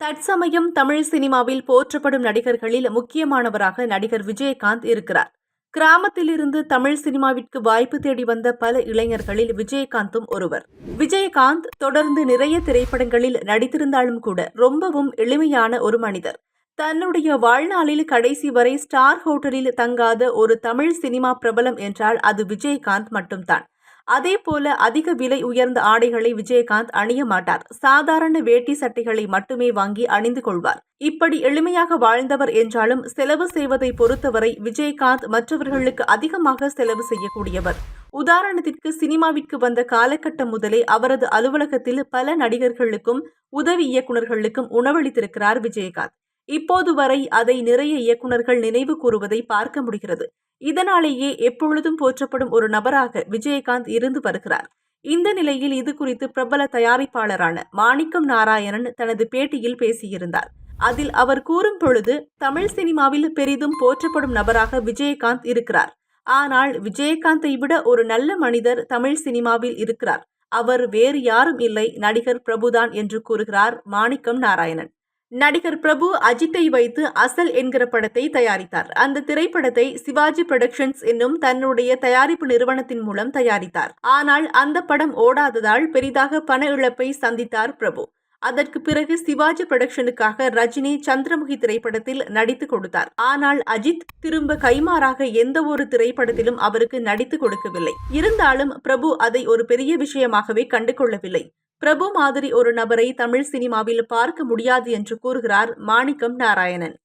தற்சமயம் தமிழ் சினிமாவில் போற்றப்படும் நடிகர்களில் முக்கியமானவராக நடிகர் விஜயகாந்த் இருக்கிறார். கிராமத்திலிருந்து தமிழ் சினிமாவிற்கு வாய்ப்பு தேடி வந்த பல இளைஞர்களில் விஜயகாந்தும் ஒருவர். விஜயகாந்த் தொடர்ந்து நிறைய திரைப்படங்களில் நடித்திருந்தாலும் கூட ரொம்பவும் எளிமையான ஒரு மனிதர். தன்னுடைய வாழ்நாளில் கடைசி வரை ஸ்டார் ஹோட்டலில் தங்காத ஒரு தமிழ் சினிமா பிரபலம் என்றால் அது விஜயகாந்த் மட்டும்தான். அதே போல அதிக விலை உயர்ந்த ஆடைகளை விஜயகாந்த் அணிய மாட்டார். சாதாரண வேட்டி சட்டைகளை மட்டுமே வாங்கி அணிந்து கொள்வார். இப்படி எளிமையாக வாழ்ந்தவர் என்றாலும் செலவு செய்வதை பொறுத்தவரை விஜயகாந்த் மற்றவர்களுக்கு அதிகமாக செலவு செய்யக்கூடியவர். உதாரணத்திற்கு சினிமாவிற்கு வந்த காலகட்டம் முதலே அவரது அலுவலகத்தில் பல நடிகர்களுக்கும் உதவி இயக்குநர்களுக்கும் உணவளித்திருக்கிறார் விஜயகாந்த். இப்போது வரை அதை நிறைய இயக்குநர்கள் நினைவு கூறுவதை பார்க்க முடிகிறது. இதனாலேயே எப்பொழுதும் போற்றப்படும் ஒரு நபராக விஜயகாந்த் இருந்து வருகிறார். இந்த நிலையில் இது குறித்து பிரபல தயாரிப்பாளரான மாணிக்கம் நாராயணன் தனது பேட்டியில் பேசியிருந்தார். அதில் அவர் கூறும் பொழுது தமிழ் சினிமாவில் பெரிதும் போற்றப்படும் நபராக விஜயகாந்த் இருக்கிறார். ஆனால் விஜயகாந்தை விட ஒரு நல்ல மனிதர் தமிழ் சினிமாவில் இருக்கிறார். அவர் வேறு யாரும் இல்லை நடிகர் பிரபுதான் என்று கூறுகிறார் மாணிக்கம் நாராயணன். நடிகர் பிரபு அஜித்தை வைத்து அசல் என்கிற படத்தை தயாரித்தார். அந்த திரைப்படத்தை சிவாஜி புரொடக்ஷன்ஸ் என்னும் தன்னுடைய தயாரிப்பு நிறுவனத்தின் மூலம் தயாரித்தார். ஆனால் அந்த படம் ஓடாததால் பெரிதாக பண இழப்பை சந்தித்தார் பிரபு. அதற்கு பிறகு சிவாஜி புரொடக்ஷனுக்காக ரஜினி சந்திரமுகி திரைப்படத்தில் நடித்து கொடுத்தார். ஆனால் அஜித் திரும்ப கைமாறாக எந்த ஒரு திரைப்படத்திலும் அவருக்கு நடித்து கொடுக்கவில்லை. இருந்தாலும் பிரபு அதை ஒரு பெரிய விஷயமாகவே கண்டுகொள்ளவில்லை. பிரபு மாதிரி ஒரு நபரை தமிழ் சினிமாவில் பார்க்க முடியாது என்று கூறுகிறார் மாணிக்கம் நாராயணன்.